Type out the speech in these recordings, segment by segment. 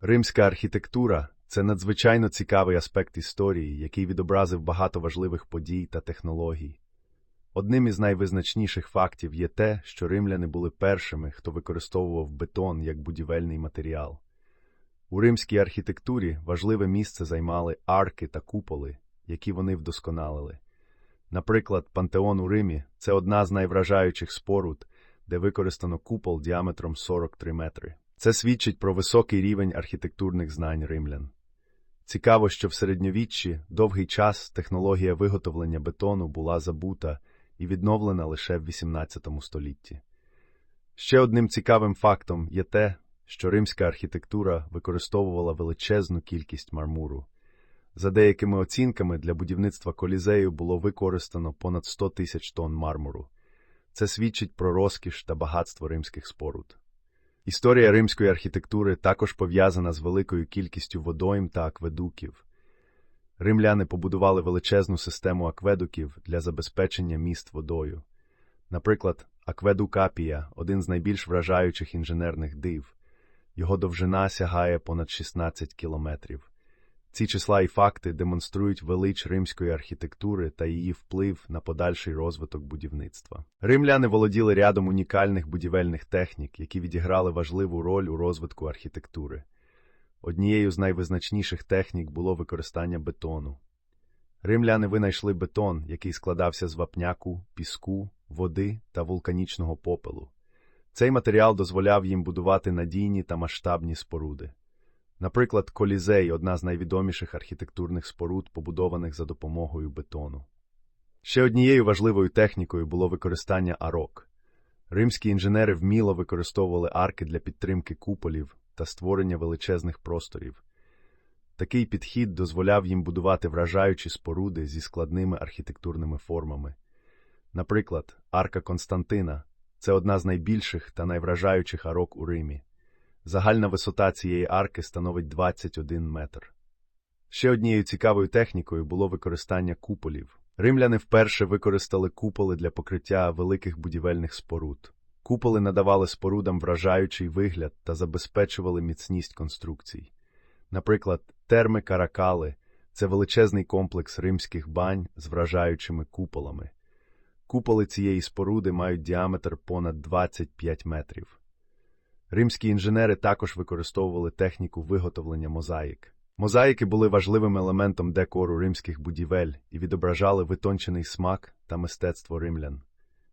Римська архітектура це надзвичайно цікавий аспект історії, який відобразив багато важливих подій та технологій. Одним із найвизначніших фактів є те, що римляни були першими, хто використовував бетон як будівельний матеріал. У римській архітектурі важливе місце займали арки та куполи, які вони вдосконалили. Наприклад, пантеон у Римі це одна з найвражаючих споруд, де використано купол діаметром 43 метри. Це свідчить про високий рівень архітектурних знань римлян. Цікаво, що в середньовіччі довгий час технологія виготовлення бетону була забута і відновлена лише в XVIII столітті. Ще одним цікавим фактом є те, що римська архітектура використовувала величезну кількість мармуру. За деякими оцінками, для будівництва колізею було використано понад 100 тисяч тонн мармуру. Це свідчить про розкіш та багатство римських споруд. Історія римської архітектури також пов'язана з великою кількістю водойм та акведуків. Римляни побудували величезну систему акведуків для забезпечення міст водою. Наприклад, акведук Апія – один з найбільш вражаючих інженерних див. Його довжина сягає понад 16 кілометрів. Ці числа і факти демонструють велич римської архітектури та її вплив на подальший розвиток будівництва. Римляни володіли рядом унікальних будівельних технік, які відіграли важливу роль у розвитку архітектури. Однією з найвизначніших технік було використання бетону. Римляни винайшли бетон, який складався з вапняку, піску, води та вулканічного попелу. Цей матеріал дозволяв їм будувати надійні та масштабні споруди. Наприклад, колізей одна з найвідоміших архітектурних споруд, побудованих за допомогою бетону. Ще однією важливою технікою було використання арок. Римські інженери вміло використовували арки для підтримки куполів та створення величезних просторів. Такий підхід дозволяв їм будувати вражаючі споруди зі складними архітектурними формами. Наприклад, арка Константина це одна з найбільших та найвражаючих арок у Римі. Загальна висота цієї арки становить 21 метр. Ще однією цікавою технікою було використання куполів. Римляни вперше використали куполи для покриття великих будівельних споруд. Куполи надавали спорудам вражаючий вигляд та забезпечували міцність конструкцій. Наприклад, терми каракали це величезний комплекс римських бань з вражаючими куполами. Куполи цієї споруди мають діаметр понад 25 метрів. Римські інженери також використовували техніку виготовлення мозаїк. Мозаїки були важливим елементом декору римських будівель і відображали витончений смак та мистецтво римлян.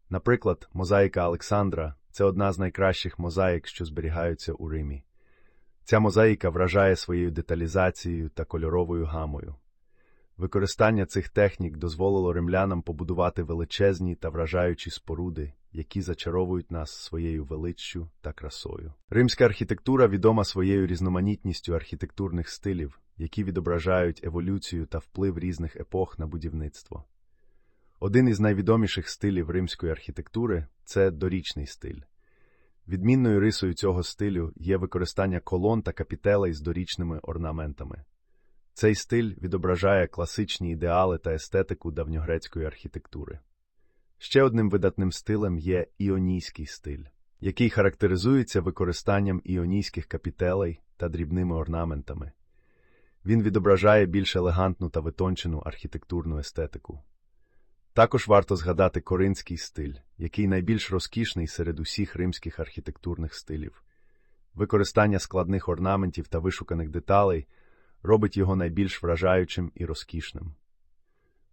Наприклад, мозаїка Олександра це одна з найкращих мозаїк, що зберігаються у Римі. Ця мозаїка вражає своєю деталізацією та кольоровою гамою. Використання цих технік дозволило римлянам побудувати величезні та вражаючі споруди, які зачаровують нас своєю величчю та красою. Римська архітектура відома своєю різноманітністю архітектурних стилів, які відображають еволюцію та вплив різних епох на будівництво. Один із найвідоміших стилів римської архітектури це дорічний стиль. Відмінною рисою цього стилю є використання колон та капітелей з дорічними орнаментами. Цей стиль відображає класичні ідеали та естетику давньогрецької архітектури. Ще одним видатним стилем є іонійський стиль, який характеризується використанням іонійських капітелей та дрібними орнаментами. Він відображає більш елегантну та витончену архітектурну естетику. Також варто згадати коринський стиль, який найбільш розкішний серед усіх римських архітектурних стилів. Використання складних орнаментів та вишуканих деталей робить його найбільш вражаючим і розкішним.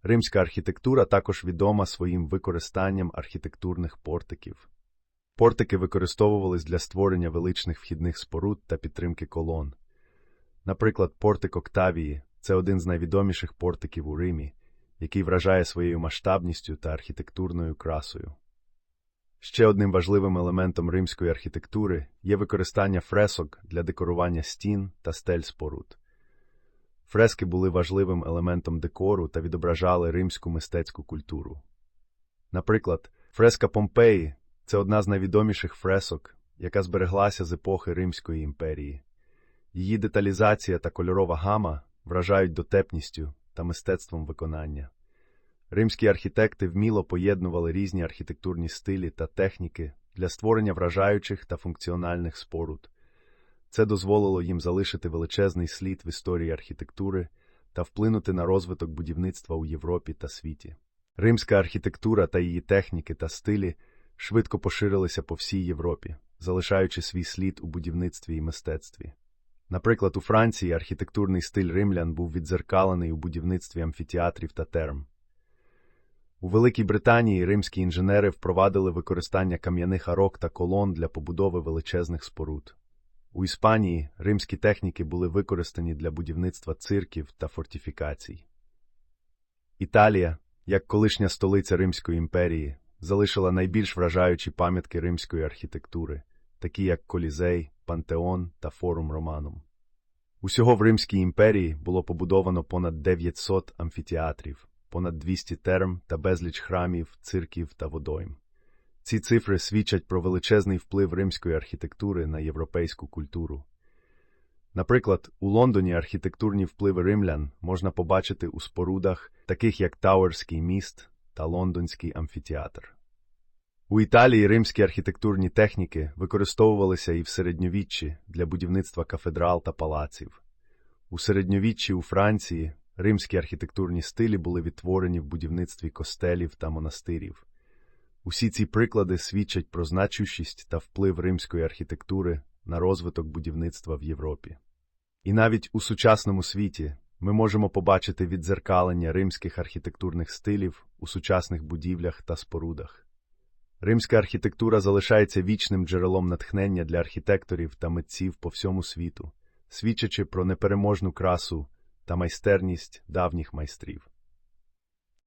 Римська архітектура також відома своїм використанням архітектурних портиків. Портики використовувались для створення величних вхідних споруд та підтримки колон. Наприклад, портик Октавії це один з найвідоміших портиків у Римі, який вражає своєю масштабністю та архітектурною красою. Ще одним важливим елементом римської архітектури є використання фресок для декорування стін та стель споруд. Фрески були важливим елементом декору та відображали римську мистецьку культуру. Наприклад, фреска Помпеї це одна з найвідоміших фресок, яка збереглася з епохи Римської імперії. Її деталізація та кольорова гама вражають дотепністю та мистецтвом виконання. Римські архітекти вміло поєднували різні архітектурні стилі та техніки для створення вражаючих та функціональних споруд. Це дозволило їм залишити величезний слід в історії архітектури та вплинути на розвиток будівництва у Європі та світі. Римська архітектура та її техніки та стилі швидко поширилися по всій Європі, залишаючи свій слід у будівництві і мистецтві. Наприклад, у Франції архітектурний стиль римлян був відзеркалений у будівництві амфітеатрів та терм. У Великій Британії римські інженери впровадили використання кам'яних арок та колон для побудови величезних споруд. У Іспанії римські техніки були використані для будівництва цирків та фортифікацій. Італія, як колишня столиця Римської імперії, залишила найбільш вражаючі пам'ятки римської архітектури, такі як Колізей, Пантеон та Форум Романум. Усього в Римській імперії було побудовано понад 900 амфітеатрів, понад 200 терм та безліч храмів, цирків та водойм. Ці цифри свідчать про величезний вплив римської архітектури на європейську культуру. Наприклад, у Лондоні архітектурні впливи римлян можна побачити у спорудах, таких як Тауерський міст та Лондонський амфітеатр. У Італії римські архітектурні техніки використовувалися і в середньовіччі для будівництва кафедрал та палаців. У середньовіччі у Франції римські архітектурні стилі були відтворені в будівництві костелів та монастирів. Усі ці приклади свідчать про значущість та вплив римської архітектури на розвиток будівництва в Європі. І навіть у сучасному світі ми можемо побачити віддзеркалення римських архітектурних стилів у сучасних будівлях та спорудах. Римська архітектура залишається вічним джерелом натхнення для архітекторів та митців по всьому світу, свідчачи про непереможну красу та майстерність давніх майстрів.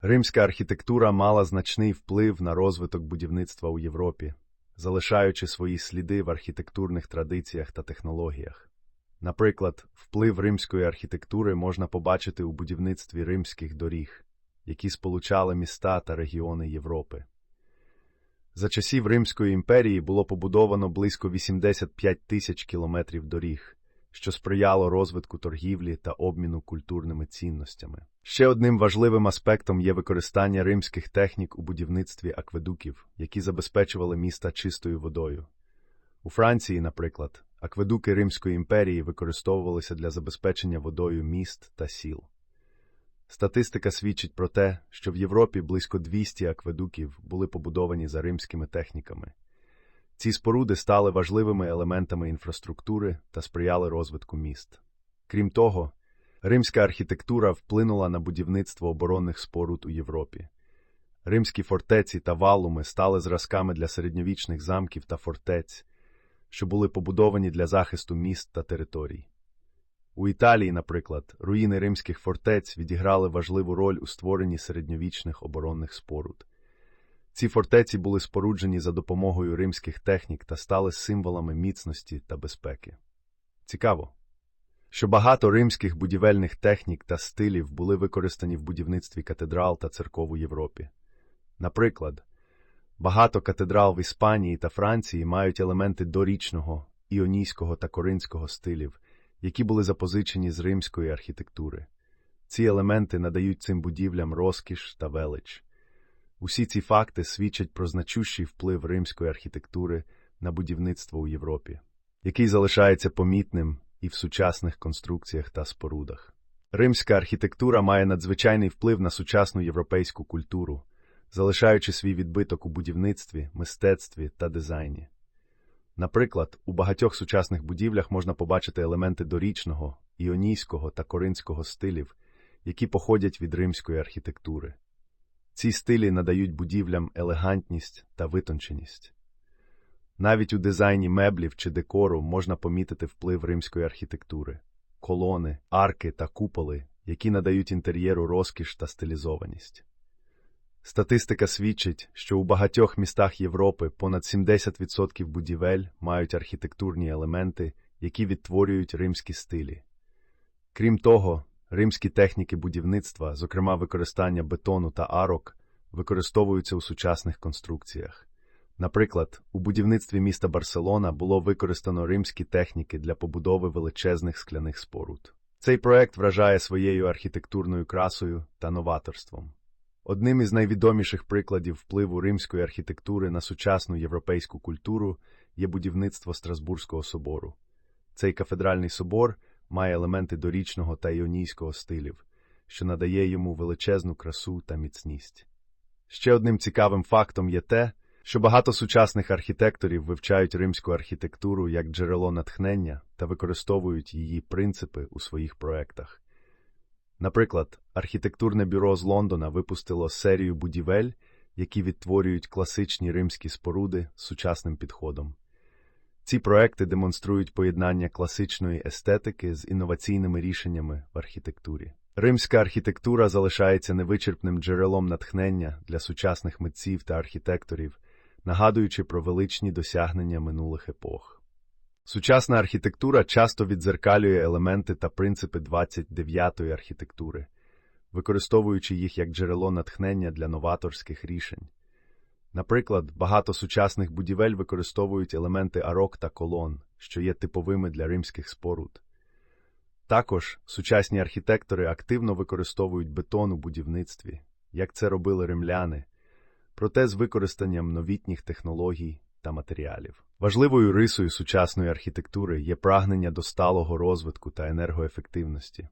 Римська архітектура мала значний вплив на розвиток будівництва у Європі, залишаючи свої сліди в архітектурних традиціях та технологіях. Наприклад, вплив римської архітектури можна побачити у будівництві римських доріг, які сполучали міста та регіони Європи. За часів Римської імперії було побудовано близько 85 тисяч кілометрів доріг, що сприяло розвитку торгівлі та обміну культурними цінностями. Ще одним важливим аспектом є використання римських технік у будівництві акведуків, які забезпечували міста чистою водою. У Франції, наприклад, акведуки Римської імперії використовувалися для забезпечення водою міст та сіл. Статистика свідчить про те, що в Європі близько 200 акведуків були побудовані за римськими техніками. Ці споруди стали важливими елементами інфраструктури та сприяли розвитку міст. Крім того, римська архітектура вплинула на будівництво оборонних споруд у Європі. Римські фортеці та валуми стали зразками для середньовічних замків та фортець, що були побудовані для захисту міст та територій. У Італії, наприклад, руїни римських фортець відіграли важливу роль у створенні середньовічних оборонних споруд. Ці фортеці були споруджені за допомогою римських технік та стали символами міцності та безпеки. Цікаво, що багато римських будівельних технік та стилів були використані в будівництві катедрал та церков у Європі. Наприклад, багато катедрал в Іспанії та Франції мають елементи дорічного, іонійського та коринського стилів, які були запозичені з римської архітектури. Ці елементи надають цим будівлям розкіш та велич. Усі ці факти свідчать про значущий вплив римської архітектури на будівництво у Європі, який залишається помітним і в сучасних конструкціях та спорудах. Римська архітектура має надзвичайний вплив на сучасну європейську культуру, залишаючи свій відбиток у будівництві, мистецтві та дизайні. Наприклад, у багатьох сучасних будівлях можна побачити елементи дорічного, іонійського та коринського стилів, які походять від римської архітектури. Ці стилі надають будівлям елегантність та витонченість. Навіть у дизайні меблів чи декору можна помітити вплив римської архітектури, колони, арки та куполи, які надають інтер'єру розкіш та стилізованість. Статистика свідчить, що у багатьох містах Європи понад 70% будівель мають архітектурні елементи, які відтворюють римські стилі. Крім того, римські техніки будівництва, зокрема використання бетону та арок, використовуються у сучасних конструкціях. Наприклад, у будівництві міста Барселона було використано римські техніки для побудови величезних скляних споруд. Цей проект вражає своєю архітектурною красою та новаторством. Одним із найвідоміших прикладів впливу римської архітектури на сучасну європейську культуру є будівництво Страсбурзького собору. Цей кафедральний собор має елементи дорічного та іонійського стилів, що надає йому величезну красу та міцність. Ще одним цікавим фактом є те, що багато сучасних архітекторів вивчають римську архітектуру як джерело натхнення та використовують її принципи у своїх проектах. Наприклад, архітектурне бюро з Лондона випустило серію будівель, які відтворюють класичні римські споруди з сучасним підходом. Ці проекти демонструють поєднання класичної естетики з інноваційними рішеннями в архітектурі. Римська архітектура залишається невичерпним джерелом натхнення для сучасних митців та архітекторів, нагадуючи про величні досягнення минулих епох. Сучасна архітектура часто відзеркалює елементи та принципи 29-ї архітектури, використовуючи їх як джерело натхнення для новаторських рішень. Наприклад, багато сучасних будівель використовують елементи арок та колон, що є типовими для римських споруд. Також сучасні архітектори активно використовують бетон у будівництві, як це робили римляни, проте з використанням новітніх технологій та матеріалів. Важливою рисою сучасної архітектури є прагнення до сталого розвитку та енергоефективності.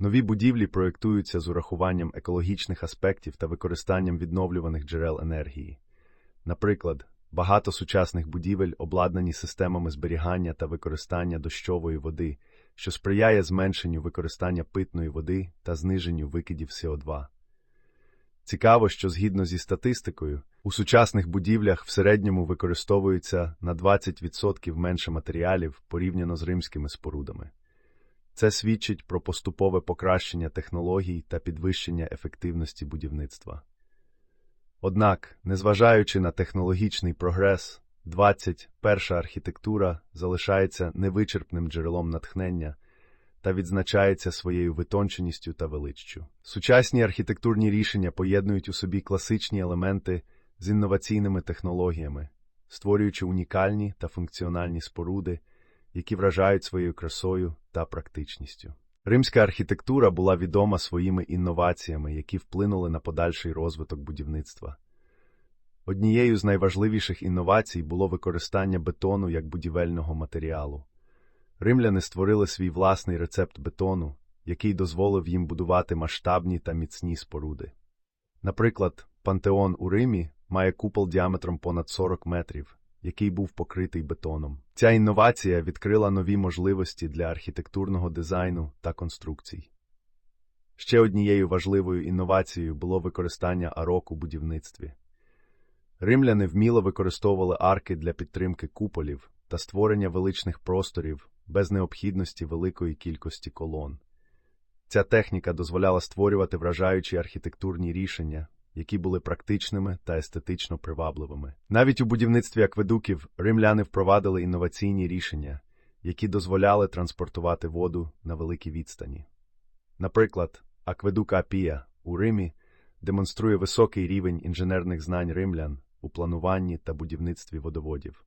Нові будівлі проєктуються з урахуванням екологічних аспектів та використанням відновлюваних джерел енергії. Наприклад, багато сучасних будівель обладнані системами зберігання та використання дощової води, що сприяє зменшенню використання питної води та зниженню викидів СО2. Цікаво, що згідно зі статистикою, у сучасних будівлях в середньому використовується на 20% менше матеріалів порівняно з римськими спорудами. Це свідчить про поступове покращення технологій та підвищення ефективності будівництва. Однак, незважаючи на технологічний прогрес, 21-ша архітектура залишається невичерпним джерелом натхнення та відзначається своєю витонченістю та величчю. Сучасні архітектурні рішення поєднують у собі класичні елементи з інноваційними технологіями, створюючи унікальні та функціональні споруди, які вражають своєю красою та практичністю. Римська архітектура була відома своїми інноваціями, які вплинули на подальший розвиток будівництва. Однією з найважливіших інновацій було використання бетону як будівельного матеріалу. Римляни створили свій власний рецепт бетону, який дозволив їм будувати масштабні та міцні споруди. Наприклад, пантеон у Римі має купол діаметром понад 40 метрів, який був покритий бетоном. Ця інновація відкрила нові можливості для архітектурного дизайну та конструкцій. Ще однією важливою інновацією було використання арок у будівництві. Римляни вміло використовували арки для підтримки куполів та створення величних просторів без необхідності великої кількості колон. Ця техніка дозволяла створювати вражаючі архітектурні рішення, які були практичними та естетично привабливими. Навіть у будівництві акведуків римляни впровадили інноваційні рішення, які дозволяли транспортувати воду на великій відстані. Наприклад, акведук Апія у Римі демонструє високий рівень інженерних знань римлян у плануванні та будівництві водоводів.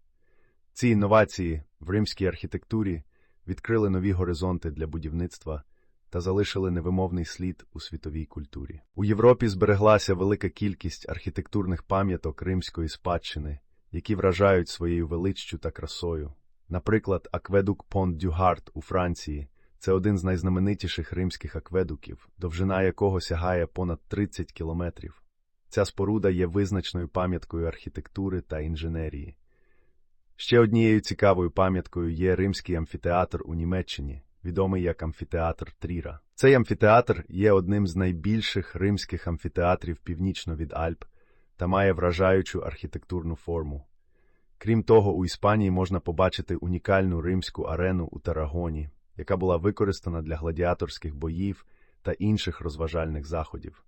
Ці інновації в римській архітектурі відкрили нові горизонти для будівництва та залишили невимовний слід у світовій культурі. У Європі збереглася велика кількість архітектурних пам'яток римської спадщини, які вражають своєю величчю та красою. Наприклад, акведук Понт Дюгарт у Франції це один з найзнаменитіших римських акведуків, довжина якого сягає понад 30 кілометрів. Ця споруда є визначною пам'яткою архітектури та інженерії. Ще однією цікавою пам'яткою є римський амфітеатр у Німеччині, відомий як амфітеатр Тріра. Цей амфітеатр є одним з найбільших римських амфітеатрів північно від Альп та має вражаючу архітектурну форму. Крім того, у Іспанії можна побачити унікальну римську арену у Тарагоні, яка була використана для гладіаторських боїв та інших розважальних заходів.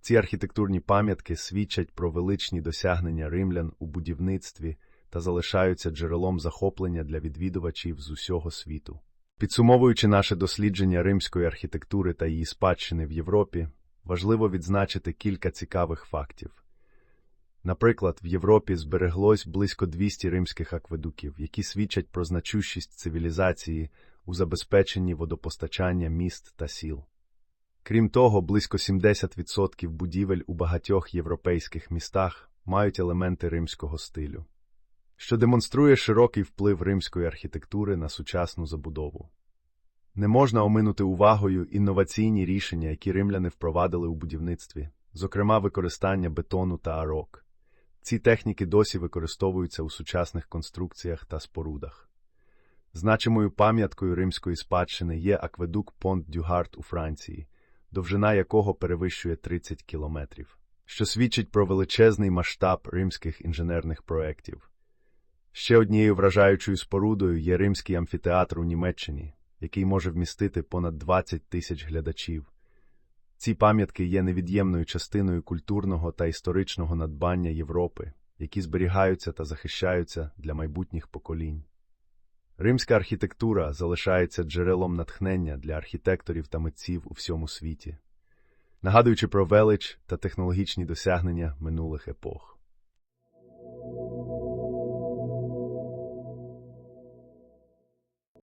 Ці архітектурні пам'ятки свідчать про величні досягнення римлян у будівництві та залишаються джерелом захоплення для відвідувачів з усього світу. Підсумовуючи наше дослідження римської архітектури та її спадщини в Європі, важливо відзначити кілька цікавих фактів. Наприклад, в Європі збереглось близько 200 римських акведуків, які свідчать про значущість цивілізації у забезпеченні водопостачання міст та сіл. Крім того, близько 70% будівель у багатьох європейських містах мають елементи римського стилю, що демонструє широкий вплив римської архітектури на сучасну забудову. Не можна оминути увагою інноваційні рішення, які римляни впровадили у будівництві, зокрема використання бетону та арок. Ці техніки досі використовуються у сучасних конструкціях та спорудах. Значимою пам'яткою римської спадщини є акведук Понт-Дюгарт у Франції, довжина якого перевищує 30 кілометрів, що свідчить про величезний масштаб римських інженерних проєктів. Ще однією вражаючою спорудою є римський амфітеатр у Німеччині, який може вмістити понад 20 тисяч глядачів. Ці пам'ятки є невід'ємною частиною культурного та історичного надбання Європи, які зберігаються та захищаються для майбутніх поколінь. Римська архітектура залишається джерелом натхнення для архітекторів та митців у всьому світі, нагадуючи про велич та технологічні досягнення минулих епох.